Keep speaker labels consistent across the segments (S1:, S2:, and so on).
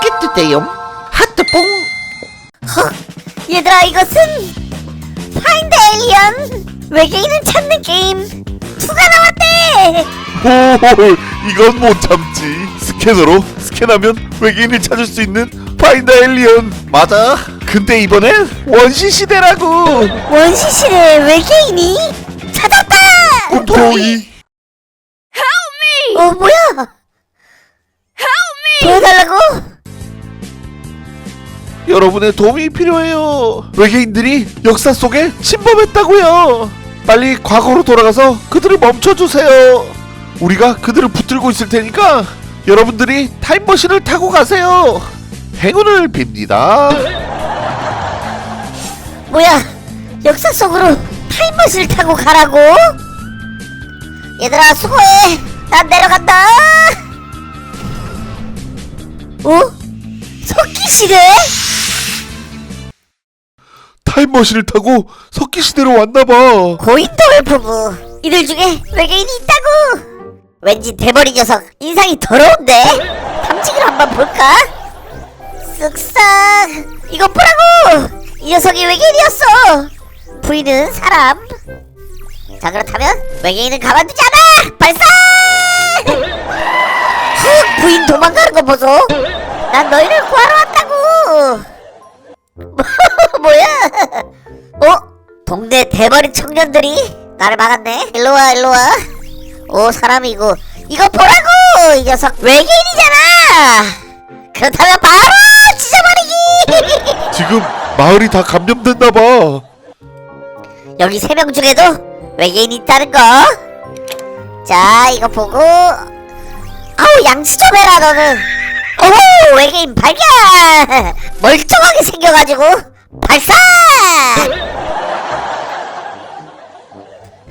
S1: 좋겠는데요? 하트뽕?
S2: 헉, 얘들아 이것은 파인드 에일리언 외계인을 찾는 게임. 2가 나왔대?
S3: 홀 이건 못 참지. 스캐너로? 스캔하면 외계인을 찾을 수 있는 파인더 엘리언.
S1: 맞아. 근데 이번엔 원시 시대라고.
S2: 원시 시대 외계인이 찾았다!
S3: 꿈토이.
S2: 어 뭐야? 도와달라고
S1: 여러분의 도움이 필요해요. 외계인들이 역사 속에 침범했다고요. 빨리 과거로 돌아가서 그들을 멈춰주세요. 우리가 그들을 붙들고 있을 테니까 여러분들이 타임머신을 타고 가세요. 행운을 빕니다.
S2: 뭐야? 역사 속으로 타임머신을 타고 가라고? 얘들아 수고해. 난 내려간다. 어? 석기 시대?
S3: 타임머신을 타고 석기시대로 왔나봐.
S2: 고인돌 부부 이들 중에 외계인이 있다고. 왠지 대머리 녀석 인상이 더러운데? 탐지기를 한번 볼까? 쓱싹! 이거 보라고! 이 녀석이 외계인이었어! 부인은 사람. 자 그렇다면 외계인은 가만두지 않아! 발사! 헉 부인 도망가는 거 보소! 난 너희를 구하러 왔다고 동네 대머리 청년들이 나를 막았네. 일로와, 일로와. 오, 사람이고. 이거 보라고! 이 녀석 외계인이잖아! 그렇다면 바로 찢어버리기!
S3: 지금 마을이 다 감염됐나 봐
S2: 여기 세 명 중에도 외계인이 있다는 거. 자, 이거 보고. 아우, 양치 좀 해라, 너는. 오호, 외계인 발견! 멀쩡하게 생겨가지고, 발사!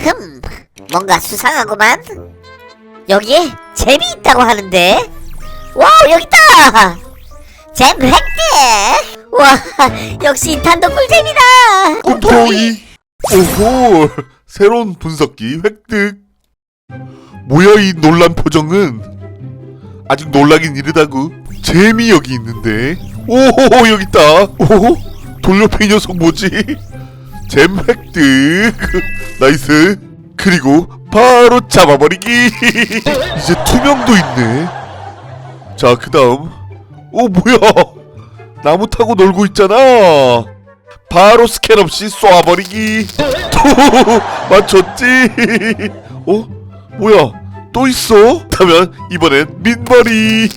S2: 흠, 뭔가 수상하구만. 여기에 잼이 있다고 하는데. 와우, 여기 있다! 잼 획득! 와, 역시 탄도 꿀잼이다!
S3: 꿈토이 오호 새로운 분석기 획득 뭐야 이 놀란 표정은 아직 놀라긴 이르다구 잼이 여기 있는데 오호 여기 있다 오호 돌려패 이 녀석 뭐지 잼 획득 나이스. 그리고 바로 잡아버리기. 이제 투명도 있네. 자 그 다음. 오 뭐야? 나무 타고 놀고 있잖아. 바로 스캔 없이 쏘아버리기. 또 맞췄지? 어? 뭐야? 또 있어? 다면 이번엔 민머리.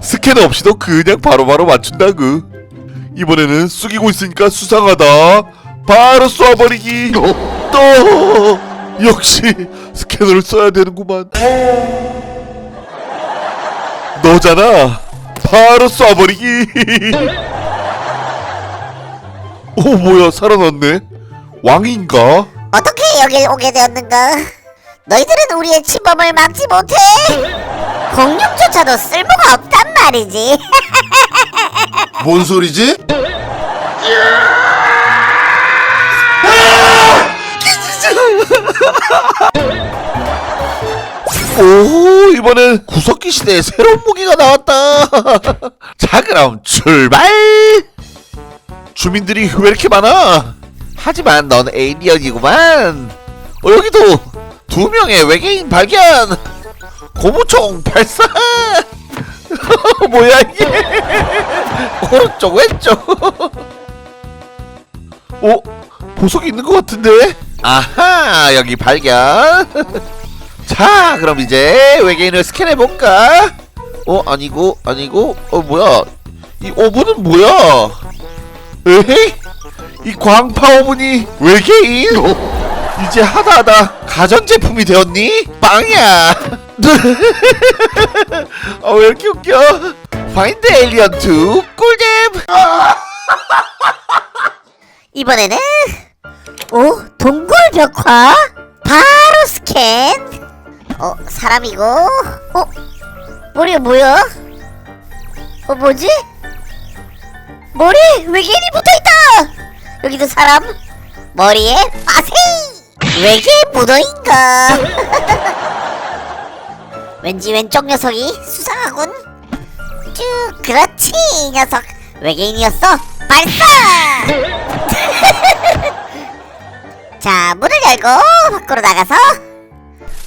S3: 스캐너 없이도 그냥 바로바로 맞춘다구 이번에는 숙이고 있으니까 수상하다 바로 쏘아버리기 또 역시 스캐너를 써야 되는구만 너잖아 바로 쏴버리기 오 뭐야 살아났네 왕인가?
S2: 어떻게 여길 오게 되었는가? 너희들은 우리의 침범을 막지 못해. 공룡조차도 쓸모가 없단 말이지.
S3: 뭔 소리지? 오 이번엔 구석기 시대에 새로운 무기가 나왔다. 자 그럼 출발! 주민들이 왜 이렇게 많아? 하지만 넌 에이리언이구만. 어 여기도 두 명의 외계인 발견! 고무총 발사 뭐야 이게 오른쪽 왼쪽 어? 보석이 있는 것 같은데? 아하 여기 발견 자 그럼 이제 외계인을 스캔해 볼까? 어 아니고 아니고 어 뭐야 이 오븐은 뭐야 에헤이 이 광파 오븐이 외계인? 이제 하다하다 가전제품이 되었니? 빵이야 아 왜 이렇게 웃겨 파인드 에일리언 2 꿀잼
S2: 이번에는 오 동굴 벽화 바로 스캔. 어 사람이고 어 머리가 뭐야? 어 뭐지? 머리 외계인이 붙어 있다. 여기도 사람 머리에 빠세이 외계인 무덤인가? 왠지 왼쪽 녀석이 수상하군. 쭉 그렇지 이 녀석 외계인이었어. 발사. 자 문을 열고 밖으로 나가서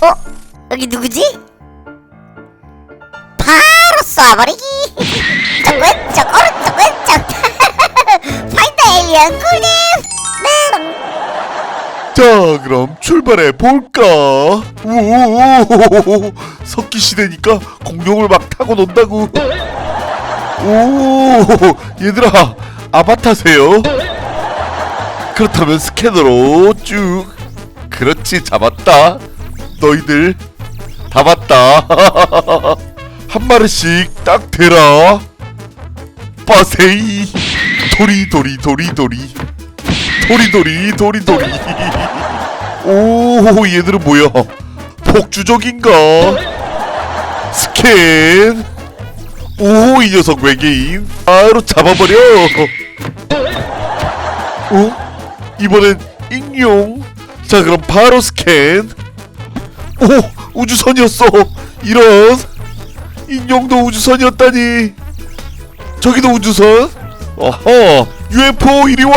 S2: 어 여기 누구지? 바로 쏴버리기. 저 왼쪽 오른쪽 왼쪽. 파인더 에일리언 꿀잼. 네.
S1: 자 그럼 출발해 볼까? 오 석기 시대니까 공룡을 막 타고 논다고. 오 얘들아 아바타세요? 그렇다면 스캐너로 쭉. 그렇지 잡았다. 너희들 다 봤다. 한 마리씩 딱 대라. 빠세이. 도리 도리 도리 도리 도리도리 도리도리. 오 얘들은 뭐야? 폭주족인가? 스캔. 오 이 녀석 외계인. 바로 잡아버려. 어? 이번엔 익룡 자 그럼 바로 스캔. 오 우주선이었어. 이런. 익룡도 우주선이었다니. 저기도 우주선? 어허 UFO 이리 와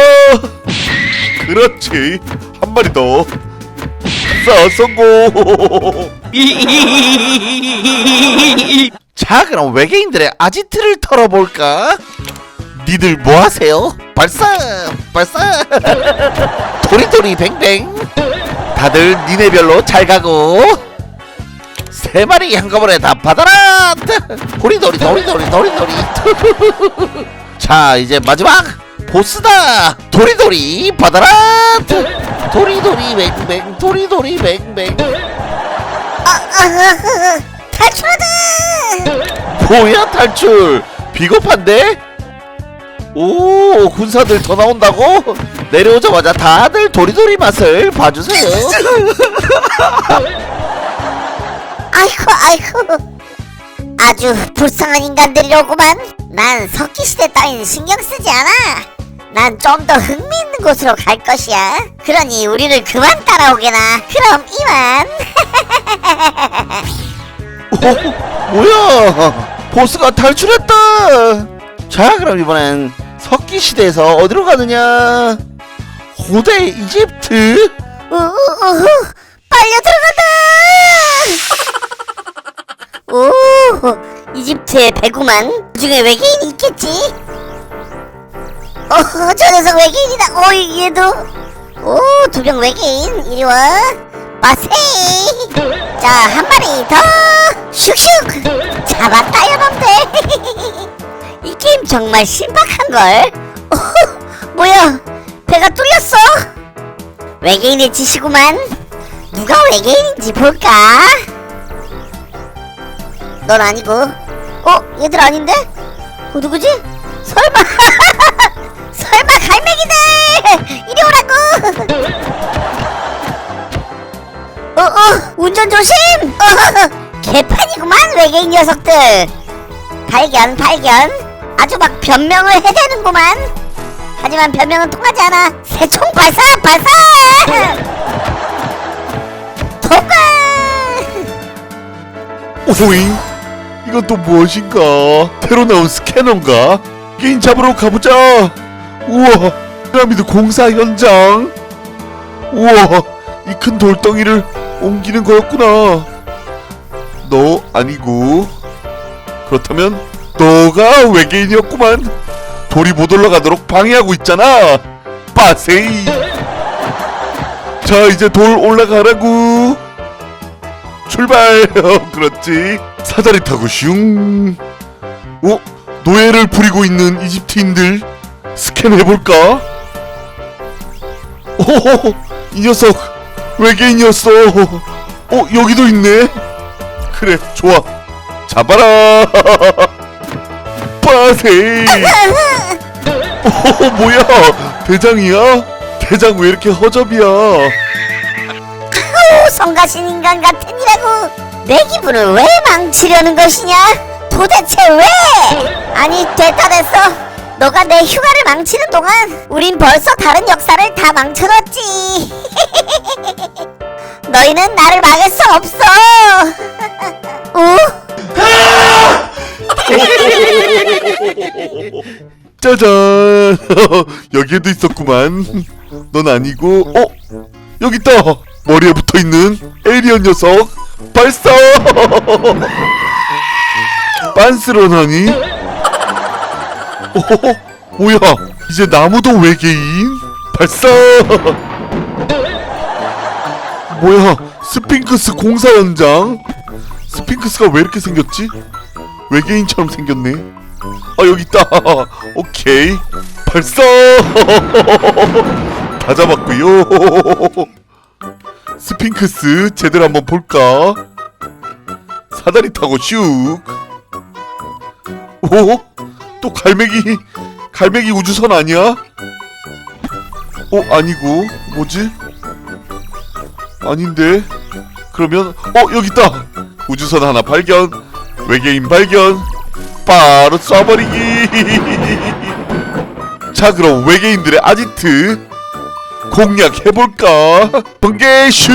S1: 그렇지. 한 마리 더. 자, 성공!
S3: 자 그럼 외계인들의 아지트를 털어볼까? 니들 뭐하세요? 발사! 발사! 도리도리 뱅뱅! 다들 니네별로 잘 가고! 세 마리 한꺼번에 다 받아라! 도리도리 도리도리 도리도리! 자 이제 마지막 보스다 도리도리 받아라 도리도리 뱅뱅 도리도리 뱅뱅
S2: 탈출하다.
S3: 뭐야 탈출 비겁한데? 오 군사들 더 나온다고? 내려오자마자 다들 도리도리 맛을 봐주세요
S2: 아이고 아이고. 아주 불쌍한 인간들이로구만. 난 석기 시대 따윈 신경 쓰지 않아. 난 좀 더 흥미 있는 곳으로 갈 것이야. 그러니 우리를 그만 따라오게나. 그럼 이만.
S3: 오 뭐야 보스가 탈출했다 자 그럼 이번엔 석기 시대에서 어디로 가느냐 고대 이집트
S2: 우우우 빨려 들어간다. 오 이집트의 배구만 그 중에 외계인이 있겠지. 어 저 녀석 외계인이다. 오 얘도 오 두 명 외계인 이리 와. 마세이. 자한 마리 더 슉슉 잡았다 여러분들. 이 게임 정말 신박한 걸. 오, 뭐야 배가 뚫렸어. 외계인의 짓이구만. 누가 외계인인지 볼까? 넌 아니고. 어, 얘들 아닌데? 어, 누구지? 설마 어, 어, 운전 조심! 어, 개판이구만, 외계인 녀석들! 발견, 발견! 아주 막 변명을 해대는구만! 하지만 변명은 통하지 않아. 새총 발사, 발사! 통과!
S1: 오잉 이건 또 무엇인가 새로 나온 스캐너인가 게임 잡으러 가보자 우와 피라미드 공사 현장 우와 이 큰 돌덩이를 옮기는 거였구나. 너 아니고. 그렇다면 너가 외계인이었구만. 돌이 못 올라가도록 방해하고 있잖아. 빠세이. 자 이제 돌 올라가라고. 출발. 그렇지. 사다리 타고 슝. 어? 노예를 부리고 있는 이집트인들 스캔해볼까? 오호호 이 녀석 외계인이었어. 어 여기도 있네. 그래 좋아. 잡아라. 빠세 어 뭐야? 대장이야? 대장 왜 이렇게 허접이야?
S2: 오, 성가신 인간 같으니라고. 내 기분을 왜 망치려는 것이냐? 도대체 왜? 아니 됐다 됐어 너가 내 휴가를 망치는 동안 우린 벌써 다른 역사를 다 망쳐놨지. 너희는 나를 막을 수 없어. 어?
S1: 짜잔. 여기에도 있었구만. 넌 아니고 어? 여기 있다. 머리에 붙어 있는 에이리언 녀석 발사! 빤스런하니 어? 뭐야? 이제 나무도 외계인? 발사! 뭐야? 스핑크스 공사 현장? 스핑크스가 왜 이렇게 생겼지? 외계인처럼 생겼네. 아 여기 있다. 오케이. 발사! 다 잡았고요. 스핑크스 제대로 한번 볼까? 사다리 타고 슉! 오? 또 갈매기 갈매기 우주선 아니야? 어 아니고 뭐지? 아닌데? 그러면 어 여기 있다! 우주선 하나 발견 외계인 발견 바로 쏴버리기! 자 그럼 외계인들의 아지트 공략해볼까? 번개 슛!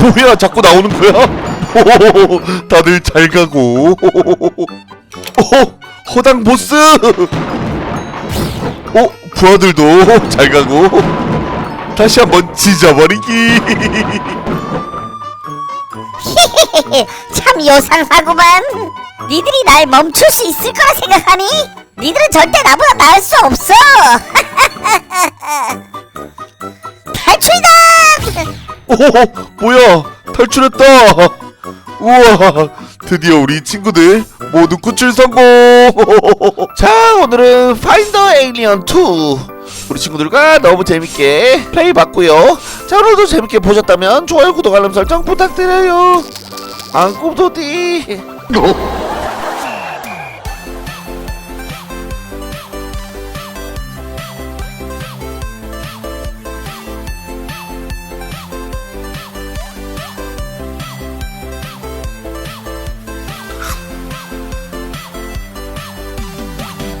S1: 뭐야 자꾸 나오는 거야? 오, 다들 잘 가고 오, 허당 보스 어 부하들도 잘 가고 다시 한번 찢어버리기
S2: 참 요상하구만. 니들이 날 멈출 수 있을 거라 생각하니? 니들은 절대 나보다 나을 수 없어. 탈출이다.
S1: 오 뭐야 탈출했다 우와 드디어 우리 친구들 모두 구출 성공!
S3: 자 오늘은 파인더 에일리언 2 우리 친구들과 너무 재밌게 플레이 봤고요. 자 오늘도 재밌게 보셨다면 좋아요 구독 알람 설정 부탁드려요. 안꿈도디